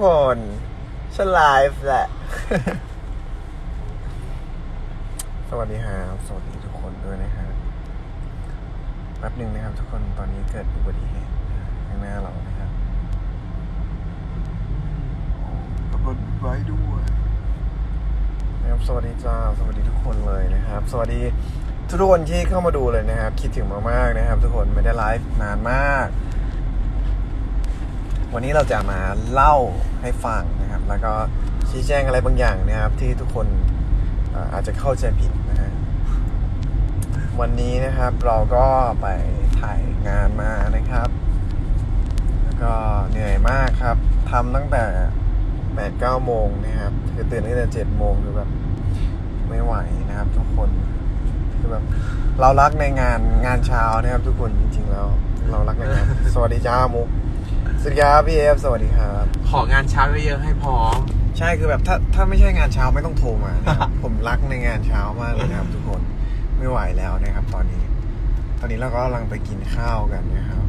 คนฉันไลฟ์แหละ สวัสดีครับ สวัสดีทุกคนด้วยนะครับแป๊บหนึ่งนะครับ ทุกคนตอนนี้เกิดอุบัติเหตุข้างหน้าเรานะครับขับรถไว้ด้วยนะครับ สวัสดีจ้า สวัสดีทุกคนเลยนะครับ สวัสดีทุกคนที่เข้ามาดูเลยนะครับ คิดถึงมากๆนะครับ ทุกคนไม่ได้ไลฟ์นานมาก วันนี้เราจะมาเล่าให้ฟังนะครับ แล้วก็ชี้แจงอะไรบางอย่างนะครับ ที่ทุกคนเอ่ออาจจะเข้าใจผิดนะฮะวันนี้นะครับเราก็ไปถ่ายงานมานะครับ แล้วก็เหนื่อยมากครับทำตั้งแต่แปดเก้าโมงนะครับคือตื่นตั้งแต่เจ็ดโมงคือแบบไม่ไหวนะครับ ทุกคนคือแบบเรารักในงานงานเช้านะครับ ทุกคนจริง ๆ แล้ว เรารักในงานสวัสดีจ้ามุก สวัสดีครับพี่เอฟสวัสดีครับ ของานเช้าเยอะๆให้พร้อม ใช่คือแบบถ้าถ้าไม่ใช่งานเช้าไม่ต้องโทรมานะครับ ผมรักในงานเช้ามากเลยนะครับ ทุกคนไม่ไหวแล้วนะครับ ตอนนี้ ตอนนี้เราก็กำลังไปกินข้าวกันนะครับ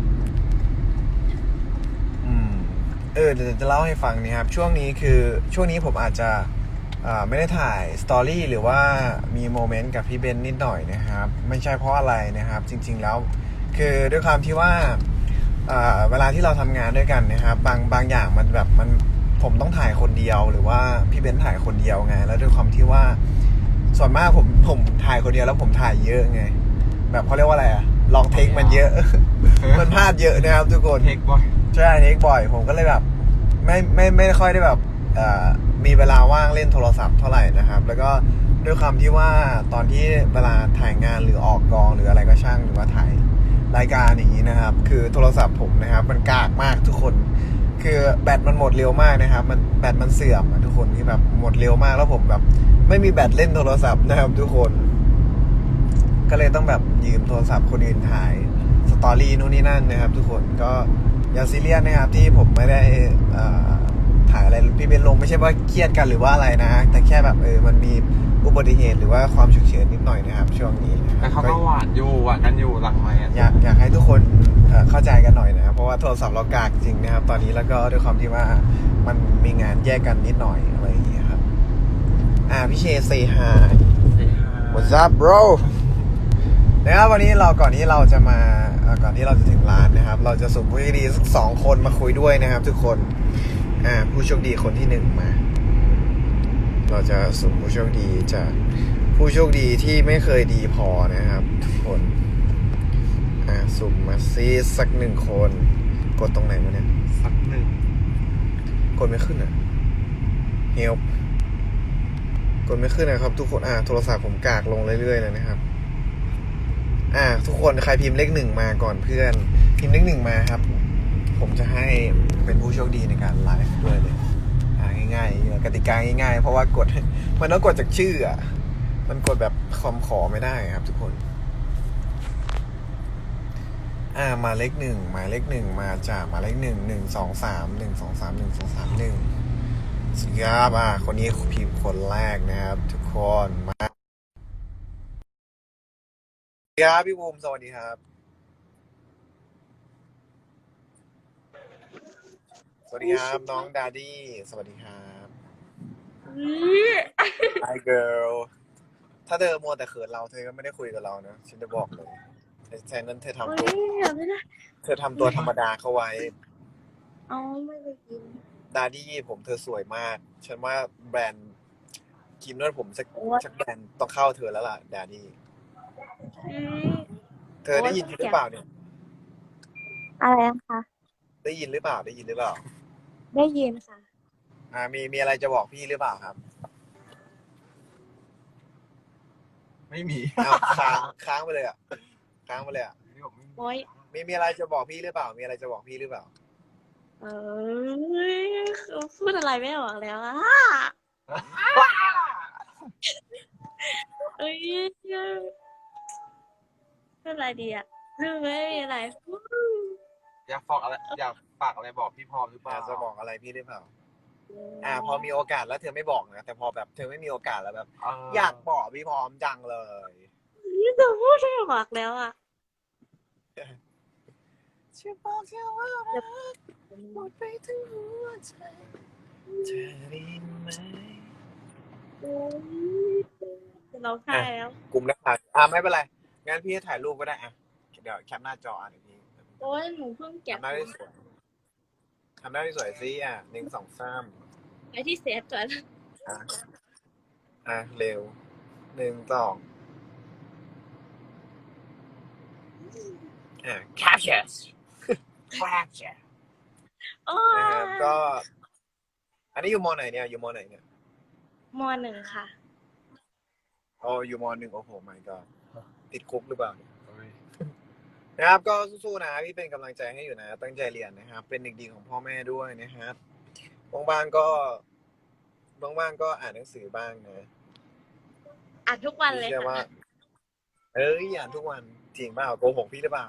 อืม เออเดี๋ยวจะเล่าให้ฟังนะครับ ช่วงนี้คือช่วงนี้ผมอาจจะอ่าไม่ได้ถ่ายสตอรี่หรือว่ามีโมเมนต์กับพี่เบนนิดหน่อยนะครับ ไม่ใช่เพราะอะไรนะครับ จริง ๆแล้ว คือด้วยความที่ว่าอ่า เวลาที่เราทำงานด้วยกันนะครับบางบางอย่างมันแบบมันผมต้องถ่ายคนเดียวหรือว่าพี่เบนซ์ถ่ายคนเดียวไง แล้วด้วยความที่ว่า ส่วนมากผมผมถ่ายคนเดียวแล้วผมถ่ายเยอะไง แบบเขาเรียกว่าอะไรอะลองเทคมันเยอะ มันพลาดเยอะนะครับทุกคนเทคบ่อยใช่เทคบ่อยผมก็เลยแบบ ไม่ไม่ไม่ค่อยได้แบบเอ่อมีเวลาว่างเล่นโทรศัพท์เท่าไหร่นะครับ แล้วก็ด้วยความที่ว่าตอนที่เวลาถ่ายงานหรือออกกองหรืออะไรก็ช่างหรือว่าถ่าย รายการอย่างนี้นะครับ คือโทรศัพท์ผมนะครับ มันกากมากทุกคน คือแบตมันหมดเร็วมากนะครับ มันแบตมันเสื่อมทุกคนที่แบบหมดเร็วมากแล้วผมแบบ ไม่มีแบตเล่นโทรศัพท์นะครับ ทุกคน ก็เลยต้องแบบยืมโทรศัพท์คนอื่นถ่ายสตอรี่นู่นนี่นั่นนะครับ ทุกคนก็อย่าซีเรียสนะครับ ที่ผมไม่ได้ถ่ายอะไรพี่เบนลงไม่ใช่ว่าเครียดกันหรือว่าอะไรนะ แต่แค่แบบเออมันมี อุบัติเหตุหรือว่าความฉุกเฉินนิดหน่อยนะครับ ช่วงนี้นะคแต่รับเขาก็หวานอยู่หวานกันอยู่หลังไมค์อะอยากอยากให้ทุกคนเอ่อเข้าใจกันหน่อยนะครับเพราะว่าโทรศัพท์เรากากจริงนะครับ ตอนนี้แล้วก็ด้วยความที่ว่ามันมีงานแยกกันนิดหน่อยอะไรอย่างเงี้ยครับ อ่าพี่เชเซฮาย What's up bro นะครับวันนี้เราก่อนที่เราจะมาเอ่อก่อนที่เราจะถึงร้านนะครับ เราจะสุ่มผู้โชคดีสักสองคนมาคุยด้วยนะครับ ทุกคน อ่าผู้โชคดีคนที่หนึ่งมา เราจะสุ่มผู้โชคดีจากผู้โชคดีที่ไม่เคยดีพอนะครับ ทุกคนอ่าสุ่มมาซีสักหนึ่งคน กดตรงไหนมาเนี่ย สักหนึ่งกดไม่ขึ้นอะเฮลกดไม่ขึ้นนะครับ ทุกคนอ่าโทรศัพท์ผมกากลงเรื่อยๆเลยนะครับ อ่าทุกคนใครพิมพ์เลขหนึ่งมาก่อนเพื่อน พิมพ์เลขหนึ่งมาครับ ผมจะให้เป็นผู้โชคดีในการไลฟ์ด้วยเลยอ่า ง่ายๆกติกาง่ายๆ เพราะว่ากดมันต้องกดจากชื่ออะ มันกดแบบคอมขอไม่ได้ครับ ทุกคน อ่ามาเลขหนึ่งมาเลขหนึ่งมาจากมาเลขหนึ่งหนึ่งสองสามหนึ่งสองสามหนึ่งสองสามหนึ่งสุดยอดอะคนนี้พิมพ์คนแรกนะครับ ทุกคนมาสวัสดีครับพี่บูมสวัสดีครับ สวัสดีครับน้องดาดี้สวัสดีครับ Hi girl ถ้าเธอมัวแต่เขินเราเธอก็ไม่ได้คุยกับเรานะฉันจะบอกเลยแทนนั้นเธอทำโอ้ตัยวอย่าไม่ได้เธอทำตัวธรรมดาเข้าไว้ เอาไม่ไปกินดาดี้ผมเธอสวยมาก ฉันว่าแบรนด์ครีมนวดผมสักโอ๊ยสักแบรนด์ต้องเข้าเธอแล้วล่ะ ดาดี้อืมเธอได้ยินหรือเปล่าเนี่ย อะไรนะคะได้ยินหรือเปล่าได้ยินหรือเปล่า ได้ยินค่ะ อ่ามีมีอะไรจะบอกพี่หรือเปล่าครับ ไม่มีอ้าวค้างค้างไปเลยอะค้างไปเลยอะนี่ผมไม่มีโอ๊ยมีมีอะไรจะบอกพี่หรือเปล่า มีอะไรจะบอกพี่หรือเปล่า เออเขาพูดอะไรไม่ออกแล้วอะเอ้ยพูดอะไรดีอะลืมไม่มีอะไร อยากฝากอะไรอยากฝากอะไรบอกพี่พร้อมหรือเปอ่าล่าจะบอกอะไรพี่หรือเปล่า อ่า พอมีโอกาสแล้วเธอไม่บอกนะแต่พอแบบเธอไม่มีโอกาสแล้วแบบเอยากบอกพี่พร้อมจังเลย นี่จะพูดไม่ออกแล้วอะจะบอกเธอว่ารักหมดไปทั้งหัวใจเธอได้ยินไหมเราไห้แล้วกลุ่มนักข่าวอ่าไม่เป็นไรงั้นพี่จะถ่ายรูปก็ได้อะเดี๋ยวแคปหน้าจออะเดี๋ยวพี่ โอ้ยหนูเพิ่งเก็บทำได้สวยทำได้สวยสิอะหนึ่งสองสามไปที่เซฟก่อนอะอะเร็วหนึ่งสองอะ capture capture โอ้นะครับก็ อันนี้อยู่มอไหนเนี่ยอยู่มอไหนเนี่ยมหนึ่งค่ะ อ๋ออยู่มอหนึ่งโอ้โหไม่ก็ติดคุกหรือเปล่าเนี่ย นะครับ ก็สู้ๆนะพี่เป็นกำลังใจให้อยู่นะ ตั้งใจเรียนนะครับ เป็นเด็กดีของพ่อแม่ด้วยนะครับบางๆก็บางๆก็อ่านหนังสือบ้างนะอ่านทุกวันเลยพี่ชื่อว่าค่ะเอ้ยอ่านทุกวันจริงเปล่าโกหกพี่หรือเปล่า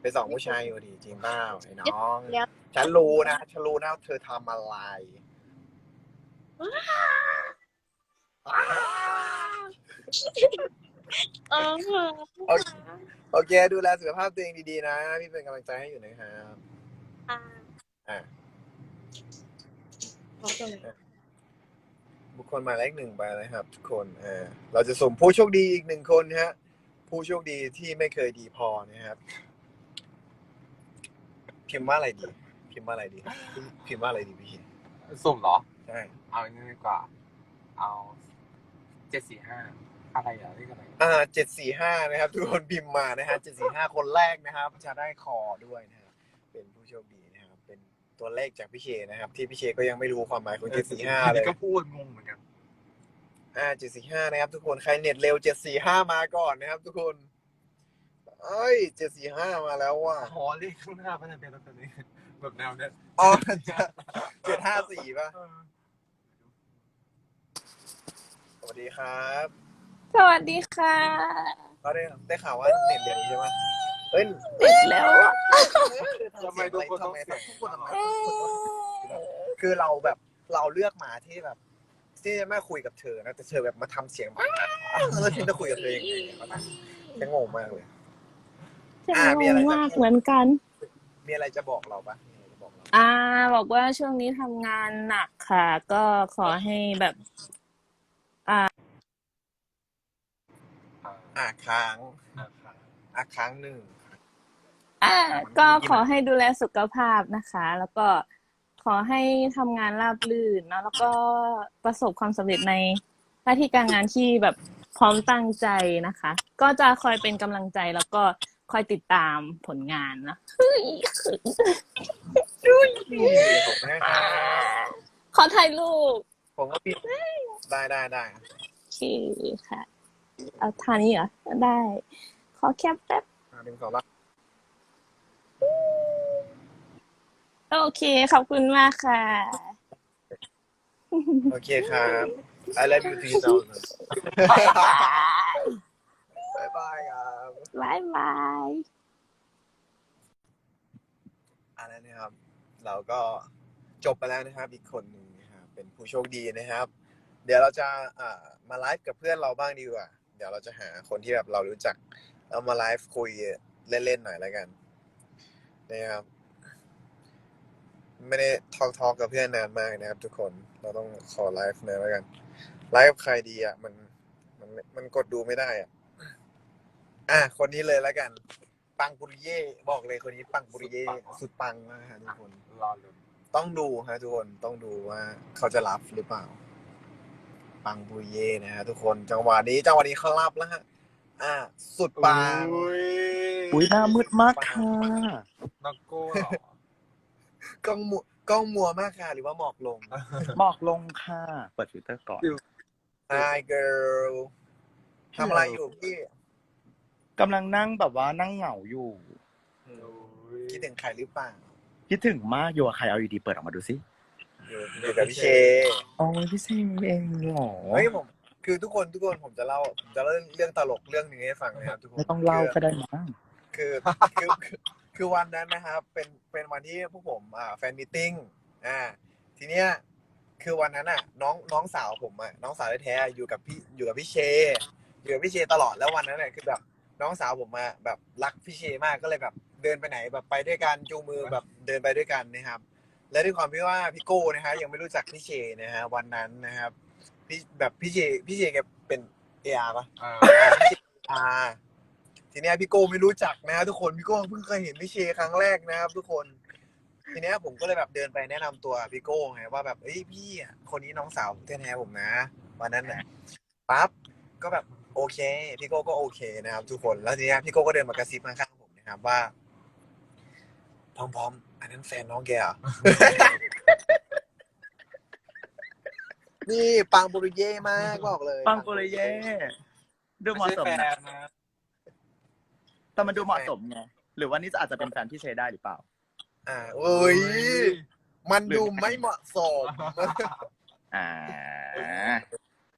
ไปสองผู้ชายอยู่ดีจริงเปล่าไอ้น้องเดี๋ยวฉันรู้นะฉันรู้นะว่าเธอทำอะไร เออโอเคโอเค ดูแลสุขภาพตัวเองดีๆนะ พี่เป็นกำลังใจให้อยู่นะครับค่ะอะขอบคุณบุคคลหมายเลขหนึ่งไปเลยครับ ทุกคนอ่าเราจะสุ่มผู้โชคดีอีกหนึ่งคนฮะ ผู้โชคดีที่ไม่เคยดีพอนะครับ พิมพ์ว่าอะไรดี พิมพ์ว่าอะไรดี พิมพ์ว่าอะไรดีพี่สุ่มเหรอ ใช่ เอาอันนี้ดีกว่า เอาเจ็ดสี่ห้า อะไรอะนี่อะไรอ่าเจ็ดสี่ห้านะครับ ทุกคนพิมพ์มานะฮะเจ็ดสี่ห้าคนแรกนะครับ จะได้คอด้วยนะครับเป็นผู้โชคดีนะครับ เป็นตัวเลขจากพี่เชนะครับ ที่พี่เชก็ยังไม่รู้ความหมายของเจ็ดสี่ห้าเลย ก็พูดงงเหมือนกัน อ่าเจ็ดสี่ห้านะครับ ทุกคนใครเน็ตเร็วเจ็ดสี่ห้ามาก่อนนะครับ ทุกคนเอ้ยเจ็ดสี่ห้ามาแล้วว่ะขอเลขข้างหน้าพันเป็นแล้วตอนนี้ แบบแนวเนี้ยอ๋อเจ็ดห้าสี่ป่ะเออสวัสดีครับ สวัสดีค่ะก็ได้ได้ข่าวว่าเน็ตเร็วใช่ไหมเอ้ยติดแล้วอะทำไมทุกคนต้องทำไมเสียงทุกคนทำไมคือเราแบบเราเลือกมาที่แบบที่จะไม่คุยกับเธอนะแต่เธอแบบมาทำเสียงแบบแล้วฉันจะคุยกับเธอยังไงเนี่ยฉันงงมากเลยฉันอ่างมีอะไรงจะ มากเหมือนกัน มีอะไรจะบอกเราปะมีอะไรจะบอกเราอ่า บอกว่าช่วงนี้ทำงานหนักค่ะ ก็ขอให้แบบ อ่า อะค้างอ่าค่ะอะค้างหนึ่งอ่าก็ขอให้ดูแลสุขภาพนะคะ แล้วก็ขอให้ทำงานราบรื่นนะแล้วก็ประสบความสำเร็จในหน้าที่การงานที่แบบพร้อมตั้งใจนะคะ ก็จะคอยเป็นกำลังใจแล้วก็คอยติดตามผลงานนะเฮ้ยเขินผมนะครับขอถ่ายรูปผมก็ปิดได้ได้ได้โอเคค่ะ เอาทานี้เหรอ ได้ ขอแคปแป๊บอะหนึ่งสองแล้วโอเค ขอบคุณมากค่ะ โอเคครับ I love you three thousand บายบายครับบายบาย อันนั้นนะครับ เราก็จบไปแล้วนะครับ อีกคนหนึ่งนะครับเป็นผู้โชคดีนะครับ เดี๋ยวเราจะอ่ามาไลฟ์กับเพื่อนเราบ้างดีกว่าเดี๋ยวเราจะหาคนที่แบบเรารู้จัก เอามาไลฟ์คุยเล่นๆหน่อยแล้วกันนะครับ ไม่ได้ทอล์กทอกับเพื่อนนานมากนะครับ ทุกคนเราต้องขอไลฟ์หน่อยแล้วกันไลฟ์กับใครดีอะมันมันมันกดดูไม่ได้อะอะคนนี้เลยแล้วกัน ปังปุริเย่บอกเลยคนนี้ปังปุริเย่สุดปังมากฮะทุกคนรอลุ้นต้องดูฮะทุกคนต้องดูว่าเขาจะรับหรือเปล่า ปังปุริเย่นะฮะทุกคนจังหวะนี้จังหวะนี้เขารับแล้วฮะอะสุดปังอุ้ยอุ้ยหน้ามืดมากค่ะนักโก้เหรอกล้องมัวกล้องมัวมากค่ะ หรือว่าหมอกลง หมอกลงค่ะเปิดฟิลเตอร์ก่อน Hi girl ทำอะไรอยู่พี่กำลังนั่งแบบว่านั่งเหงาอยู่ คิดถึงใครหรือเปล่า คิดถึงมากอยู่กับใครเอาอยู่ดีเปิดออกมาดูสิ อยู่อยู่กับพี่เชโอ้ยพี่เซมเองเหรอเฮ้ยผมคือทุกคนทุกคนผมจะเล่าผมจะเล่าเรื่องตลกเรื่องหนึงให้ฟังนะครับทุกคนไม่ต้องเล่าก็ได้มั้งคือคือคือคือวันนั้นนะครับเป็นเป็นวันที่พวกผมอ่าแฟนมิทติ้งอ่าทีเนี้ยคือวันนั้นอะ น้องน้องสาวผมอะน้องสาวแท้ๆอยู่กับพี่อยู่กับพี่เชอยู่กับพี่เชตลอดแล้ววันนั้นเนี่ยคือแบบน้องสาวผมมาแบบรักพี่เชมากก็เลยแบบเดินไปไหนแบบไปด้วยกันจูงมือแบบเดินไปด้วยกันนะครับ และด้วยความที่ว่าพี่โก้นะฮะยังไม่รู้จักพี่เชนะฮะวันนั้นนะครับพี่แบบพี่เชพี่เชแกเป็นเออาร์ปะเอออ่าทีเนี้ยพี่โก้ไม่รู้จักนะฮะทุกคนพี่โก้เพิ่งเคยเห็นพี่เชครั้งแรกนะครับ ทุกคน ทีเนี้ยผมก็เลยแบบเดินไปแนะนำตัวพี่โก้ไงว่าแบบเอ้ยพี่อะคนนี้น้องสาวแท้ๆผมนะ วันนั้นนะปั๊บก็แบบโอเค พี่โก้ก็โอเคนะครับ ทุกคนแล้วทีเนี้ยพี่โก้ก็เดินมากระซิบข้างๆผมนะครับว่า พร้อมๆ อันนั้นแฟนน้องแกเหรอะ นี่ปังบุริเย่มากบอกเลยปังกุเลยเย่ดูเหมาะสมไใช่แฟนะนนะแต่มันดูเหมาะสมไงหรือว่านี่จะอาจจะเป็นแฟนพี่เชได้หรือเปล่า อ่าเอ้ย มันดูไม่เหมาะสม อ่า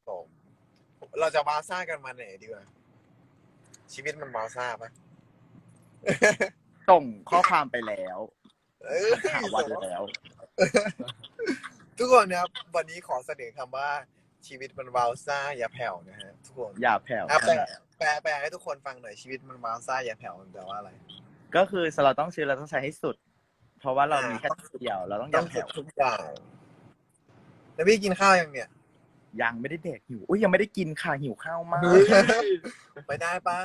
สมเราจะบาซ่ากันมาไหนดีกว่าชีวิตมันบาซ่าปะส่งข้อความไปแล้ว เอ้ยหาวันแล้ว ทุกคนนะครับ วันนี้ขอเสนอคำว่าชีวิตมันบาซ่าอย่าแผ่วนะฮะทุกคน อย่าแผ่วอะแปลแปลแปลให้ทุกคนฟังหน่อยชีวิตมันบาซ่าอย่าแผ่วมันแปลว่าอะไร ก็คือเราต้องซื้อเราต้องใช้ให้สุด เพราะว่าเรามีแค่ตัวเดียว เราต้องอต้ย่าองแผ่วทุกอย่างแล้วพี่กินข้าวยังเนี่ยยังไม่ได้เด็กหิวอุ้ยยังไม่ได้กินค่ะหิวข้าวมาก ไปได้ปะ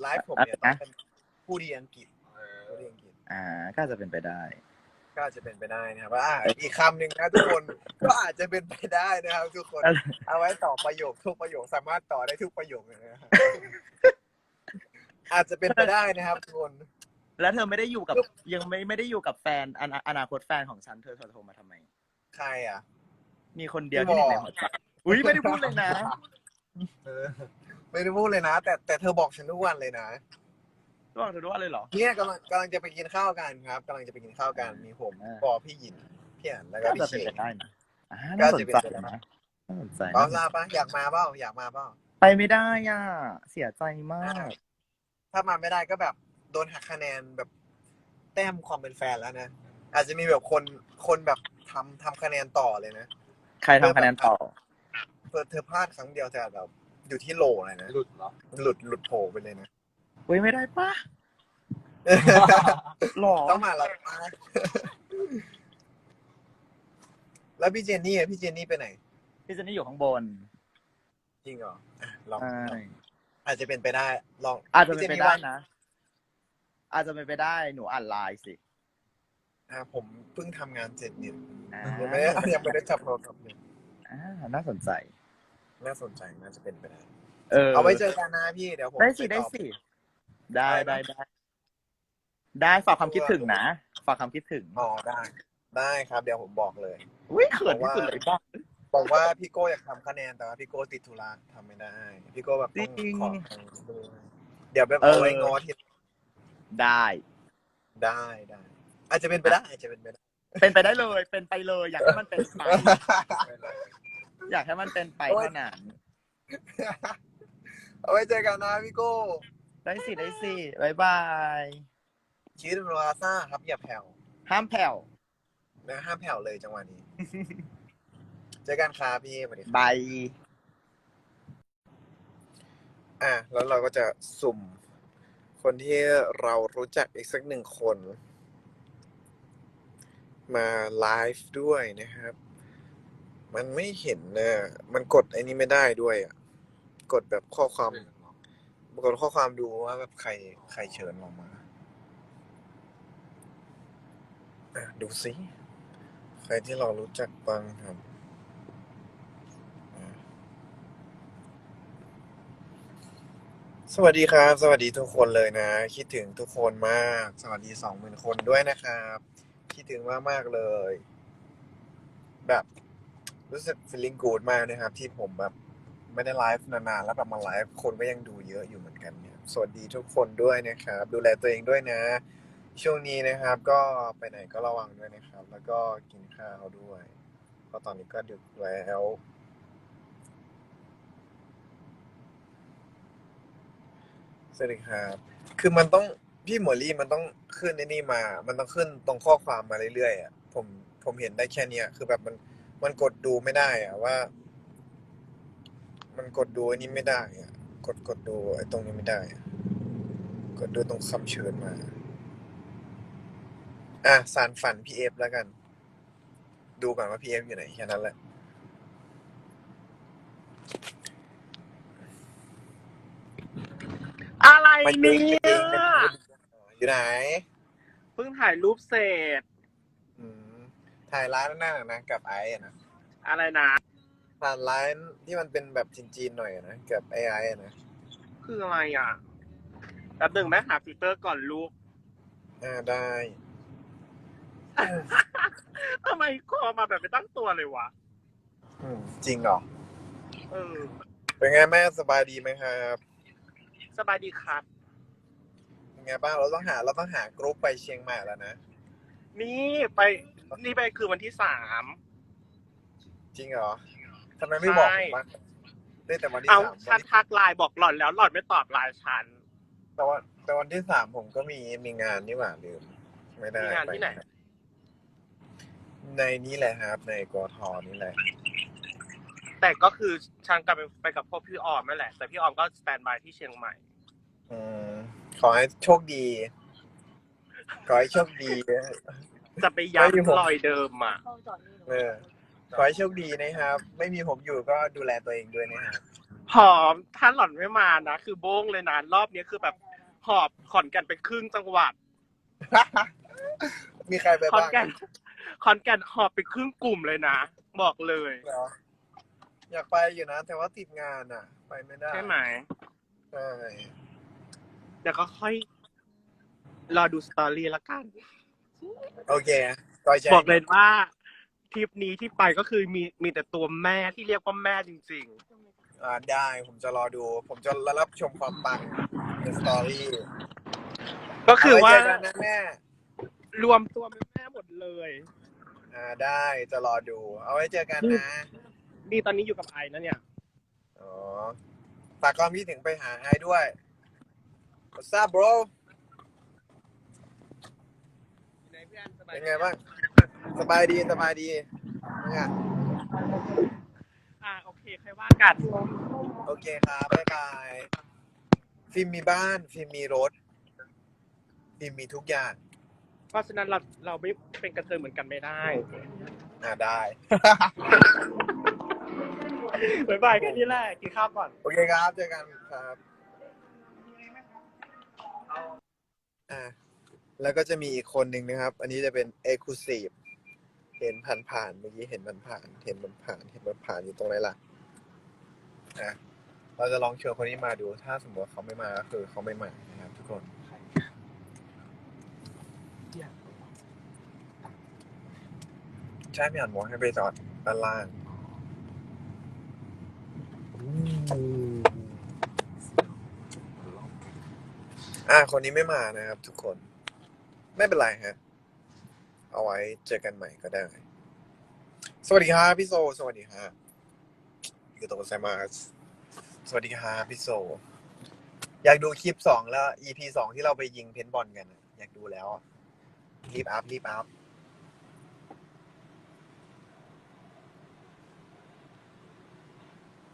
ไลฟ์ผมเนี่ยอะต้องเป็นผู้ดีอังกฤษเอผู้อดี อังกฤษอ่า ก็อาจจะเป็นไปได้ ก็อาจจะเป็นไปได้นะครับว่าอะอีกคำหนึ่งนะทุกคน ก็อาจจะเป็นไปได้นะครับ ทุกคนอะไรเอาไว้ต่อประโยคทุกประโยคสามารถต่อได้ทุกประโยคเลยนะครับอาจจะเป็นไปได้นะครับทุกคน แล้วเธอไม่ได้อยู่กับยังไม่ไม่ได้อยู่กับแฟนอนาอนาคตแฟนของฉันเธอโทรมาทำไม ใครอะ มีคนเดียวที่หนึ่งในหัวใจอุ้ยไม่ได้พูดเลยนะ เออไม่ได้พูดเลยนะ แต่แต่เธอบอกฉันทุกวันเลยนะ บอกเธอรู้ว่าเลยเหรอ เนี่ยกำลังกำลังจะไปกินข้าวกันครับกำลังจะไปกินข้าวกันมีผมอ่า ปอพี่หยินพี่อันแล้วก็ก็พี่จะเชเป็นนไปได้นะอ่าก็น่าสนจะเป็นใจไปได้นะน่าสนใจเปาลาปะอยากมาเปล่าอยากมาเปล่าไปไม่ได้อะ เสียใจมาก ถ้ามาไม่ได้ก็แบบโดนหักคะแนนแบบแต้มความเป็นแฟนแล้วนะอาจจะมีแบบคนคนแบบทำทำคะแนนต่อเลยนะใครทำคะแนนต่อเพื่อเธอพลาดครั้งเดียวแต่แบบอยู่ที่โหลเลยนะหลุดเหรอหลุดหลุดโผล่ไปเลยนะ อุ้ยไม่ได้ปะหรอต้องมาแล้วนะแล้วพี่เจนนี่อะพี่เจนนี่ไปไหน พี่เจนนี่อยู่ข้างบนจริงเหรออะลองใช่อาจจะเป็นไปได้ ลองอาจจะเป็นไปพี่ได้ว่านะ อาจจะเป็นไปได้หนูอ่านไลน์สิอะผมเพิ่งทำงานเสร็จเนี่ยอ่ายังไม่ได้ยังไม่ได้จับโทรศัพท์เนี่ยอ่าน่าสนใจ น่าสนใจน่าจะเป็นไปได้ เออเอาไว้เจอกันนะพี่เดี๋ยวผมได้สิปได้ตอบ สิ ได้ได้ได้นะได้ ได้ฝากความคิดถึงนะ ฝากความคิดถึงอ๋อได้ ได้ครับ เดี๋ยวผมบอกเลย อุ้ยเขินที่สุดเลยบ้าบอกว่าพี่โก้อยากทำคะแนนแต่ว่าพี่โก้ติดธุระทำไม่ได้ พี่โก้แบบต้องจริงขอทางด้วยเดี๋ยวแบบเออเอาไว้งอที่ได้ได้ได้ อาจจะเป็นไปได้อาจจะเป็นไปได้ เป็นไปได้เลย เป็นไปเลย อยากให้มันเป็นไปอยากให้มันเป็นไปโอ๊ยเท่านั้นเอาไว้เจอกันนะพี่โก้ ได้สิได้สิบายบาย ชีวิตมันวาซ่าครับอย่าแผ่วห้ามแผ่วนะห้ามแผ่วเลยจังหวะนี้ เจอกันครับพี่สวัสดีครับบายอะแล้วเราก็จะสุ่ม คนที่เรารู้จักอีกสักหนึ่งคน มาไลฟ์ด้วยนะครับ มันไม่เห็นนะมันกดไอ้นี้ไม่ได้ด้วยอะ กดแบบข้อความ กดข้อความดูว่าแบบใครใครเชิญเรามาอะดูสิใครที่เรารู้จักบ้างครับสวัสดีครับ สวัสดีทุกคนเลยนะ คิดถึงทุกคนมาก สวัสดีสองหมื่นคนด้วยนะครับ คิดถึงมากมากเลย แบบรู้สึก feeling good มากนะครับ ที่ผมแบบ ไม่ได้ไลฟ์นานๆแล้วแบบมาไลฟ์คนก็ยังดูเยอะอยู่เหมือน สวัสดีทุกคนด้วยนะครับ ดูแลตัวเองด้วยนะ ช่วงนี้นะครับ ก็ไปไหนก็ระวังด้วยนะครับ แล้วก็กินข้าวด้วยเพราะตอนนี้ก็ดึกแล้วสวัสดีครับ คือมันต้องพี่หมอลี่มันต้องขึ้นในนี่มา มันต้องขึ้นตรงข้อความมาเรื่อยๆอะผมผมเห็นได้แค่เนี้ยคือแบบมันมันกดดูไม่ได้อะว่า มันกดดูอันนี้ไม่ได้อะ กดกดดูไอ้ตรงนี้ไม่ได้อะกดดูตรงคำเชิญมา อะสารฝันพีเอฟแล้วกัน ดูก่อนว่าพีเอฟอยู่ไหนแค่นั้นแหละอะไรมันเนี่เองยอยู่ไหน เพิ่งถ่ายรูปเสร็จ อืมถ่ายร้านนั่นน่ะนะกับไอ้อะนะ อะไรนะ ถ่ายร้านที่มันเป็นแบบจีนๆหน่อยอะนะกับไอ้ไอ้อะนะคืออะไรอะแป๊บหนึ่งแม่หาฟิลเตอร์ก่อนรูปอ่าได้ ทำไมคอมาแบบไม่ตั้งตัวเลยวะ อืมจริงเหรอ เออ เป็นไงแม่สบายดีไหมครับสบายดีครับ เป็นไงบ้างเราต้องหาเราต้องหากรุ๊ปไปเชียงใหม่แล้วนะนี่ไป นี่ไปคือวันที่สามจริงเหรอ ทำไมไม่บอกใช่ผมบ้างได้แต่วันที่เอาสามฉัวันนที่ทักไลน์บอกหล่อนแล้วหล่อนไม่ตอบไลน์ฉัน แต่วันแต่วันที่สามผมก็มีมีงานนี่หว่าลืมไม่ได้มีงานที่ไหน ปในนี้แหละครับ ในกทนี่แหละ แต่ก็คือฉันกลับไปไปกับพวกพี่ออมนั่นแหละ แต่พี่ออมก็สแตนบายที่เชียงใหม่ อืมขอให้โชคดี ขอให้โชคดี จะไปไม่มีผมย้ำรอยเดิมอะ เออ ขอให้โชคดีนะครับ ไม่มีผมอยู่ก็ดูแลตัวเองด้วยนะครับหอมถ้าหล่อนไม่มานะ คือโบ้งเลยนะ รอบนี้คือแบบหอบขอนแก่นไปครึ่งจังหวัด มีใครไปขอนบ้างแก่นขอนแก่นหอบไปครึ่งกลุ่มเลยนะ บอกเลยเหรออยากไปอยู่นะ แต่ว่าติดงานอะ ไปไม่ได้ใช่ไหมใช่เดี๋ยวก็ค่อย รอดูสตอรี่ละกัน โอเคต่อยใจบอกเลยว่า ทริปนี้ที่ไปก็คือมีมีแต่ตัวแม่ที่เรียกว่าแม่จริง อ่าได้ผมจะรอดู ผมจะรับชมความปังในสตอรี่ๆ ก็คือว่าเเจกันนะแม่รวมตัวเป็นแม่หมดเลย อ่าได้จะรอดู เอาไว้เจอกันนะนี่ตอนนี้อยู่กับไอนะเนี่ย อ๋อฝากความคิดถึงไปหาไอ้ด้วย What's up bro เป็นไงบ้าง สบายดีสบายดีเป็นไงอ่าโอเคใครว่ากันโอเคครับบ๊ายบายฟิล์มมีบ้านฟิล์มมีรถฟิล์มมีทุกอย่างเพราะฉะนั้นเราเราไม่เป็นกระเทยเหมือนกันไม่ได้อ่าได้ บ๊ายบายแค่นี้แหละกินข้าวก่อน โอเคครับเจอกันครับอ่าแล้วก็จะมีอีกคนหนึ่งนะครับ อันนี้จะเป็น Exclusive เห็นผ่านผ่านเมื่อกี้เห็นมันผ่าน เห็นมันผ่าน เห็นมันผ่านอยู่ตรงไหนล่ะอะเราจะลองเชิญคนนี้มาดู ถ้าสมมติเขาไม่มาก็คือเขาไม่มานะครับทุกคนใช่พี่อ่านบอกให้ไปจอดด้านล่างอ่า คนนี้ไม่มานะครับทุกคน ไม่เป็นไรฮะ เอาไว้เจอกันใหม่ก็ได้ สวัสดีครับพี่โซ สวัสดีครับยูโตไซมาสสวัสดีครับพี่โซ อยากดูคลิปสองแล้ว EP สองที่เราไปยิงเพนบอลกันอะอยากดูแล้วอะรีบอัพรีบอัพ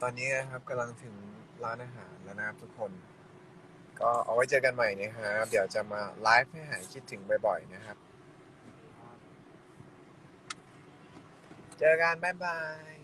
ตอนนี้นะครับกำลังถึงร้านอาหารแล้วนะครับทุกคน ก็เอาไว้เจอกันใหม่นะครับ เดี๋ยวจะมาไลฟ์ให้หายคิดถึงบ่อยๆนะครับ เจอกันบ๊ายบาย